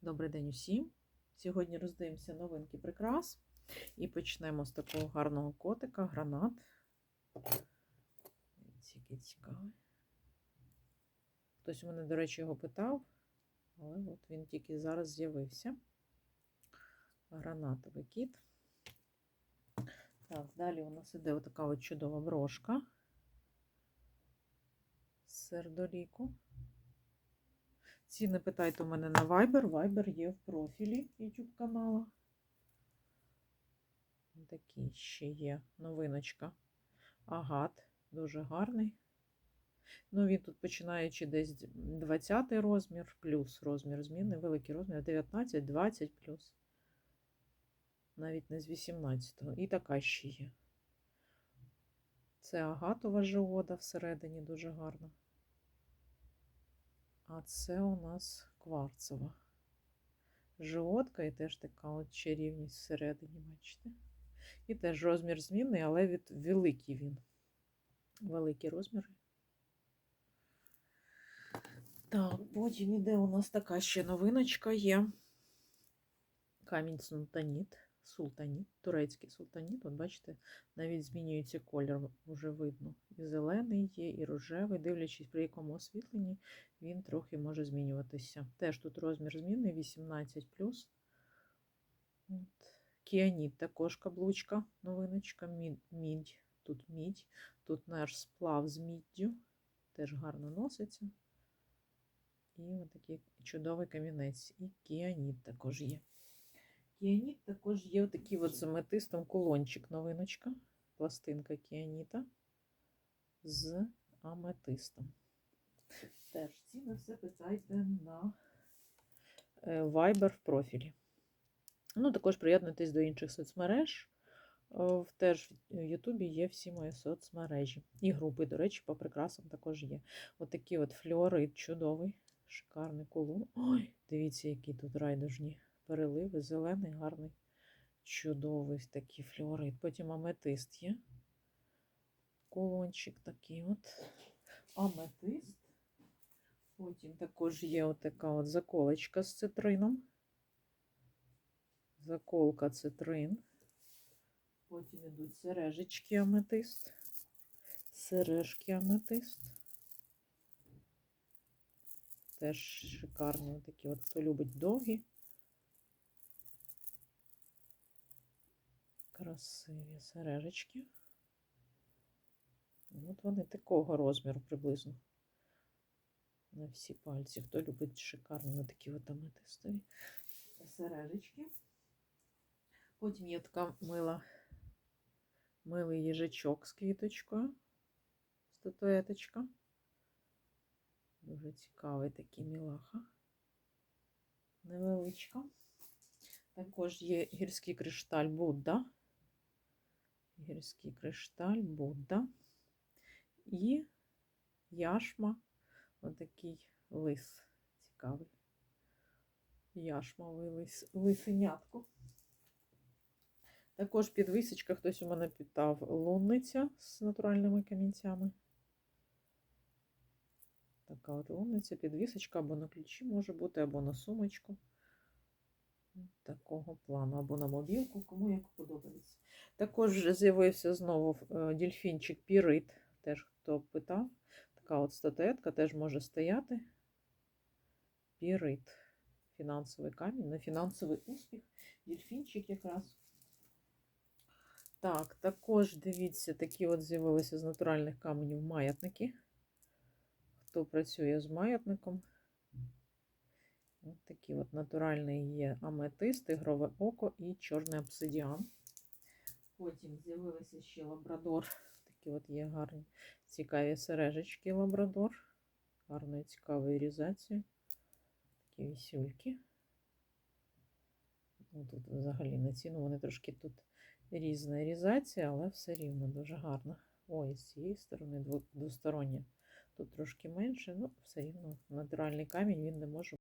Добрий день усім. Сьогодні роздивимося новинки прикрас і почнемо з такого гарного котика, гранат. Який цікавий. Хтось у мене, до речі, його питав, але от він тільки зараз з'явився. Гранатовий кіт. Так, далі у нас іде отака от чудова брошка з сердоліку. Ціни питайте у мене на Viber. Viber є в профілі YouTube каналу. Такий ще є новиночка. Агат, дуже гарний. Ну, він тут починаючи десь 20 розмір, плюс розмір зміни, великий розмір, 19, 20 плюс. Навіть не з 18-го. І така ще є. Це агатова жиода всередині дуже гарна. А це у нас кварцева жиотка і теж така от чарівність всередині, бачите? І теж розмір змінний, але від великий він. Великі розміри. Так, потім іде у нас така ще новиночка є. Камінь султаніт. Султаніт, турецький султаніт. От бачите, навіть змінюється колір, вже видно. І зелений є, і рожевий. Дивлячись, при якому освітленні, він трохи може змінюватися. Теж тут розмір зміни 18. От. Кіаніт також каблучка, новиночка, мідь. Тут мідь, тут наш сплав з міддю, теж гарно носиться. І отакий чудовий камінець. І кіаніт також є. Кіаніт також є отакий от з аметистом кулончик, новиночка, пластинка кіаніта з аметистом. Теж ціни все питайте на е, Viber в профілі. Ну, також приєднуйтесь до інших соцмереж. Е, В теж в Ютубі є всі мої соцмережі. І групи, до речі, по прикрасам також є. Отакий от флюорит чудовий, шикарний кулон. Ой, дивіться, які тут райдужні переливи, зелений, гарний, чудовий такий флюорит. Потім аметист є. Колончик такий от. Аметист. Потім також є отака от заколочка з цитрином. Заколка цитрин. Потім йдуть сережечки аметист. Сережки аметист. Теж шикарні такі, от хто любить довгі. Красиві сережечки. От вони такого розміру приблизно. На всі пальці. Хто любить шикарні такі от аметистові сережечки. Потім є така мила, милий їжачок з квіточкою. Статуеточка. Дуже цікавий такий мілаха. Невеличка. Також є гірський кришталь Будда. Гірський кришталь Будда. І яшма, отакий лис цікавий. Яшмовий лис, лисенятко. Також підвисочка, хтось у мене питав, лунниця з натуральними камінцями. Така от лунниця, підвісочка або на ключі може бути, або на сумочку. Такого плану, або на мобілку, кому як подобається. Також з'явився знову е, дельфінчик Пірит, теж хто питав. Така от статуетка теж може стояти. Пірит. Фінансовий камінь, на фінансовий успіх. Дельфінчик якраз. Так, також дивіться, такі от з'явилися з натуральних каменів маятники. Хто працює з маятником? Ось такі от натуральний є аметист, ігрове око і чорний обсидіан. Потім з'явилися ще лабрадор. Такі от є гарні, цікаві сережечки лабрадор. Гарної цікавої різації. Такі вісюльки. Ну, Тут взагалі на ціну вони трошки тут різна різація, але все рівно дуже гарно. Ой, з цієї сторони двостороння. Тут трошки менше, ну все рівно натуральний камінь він не може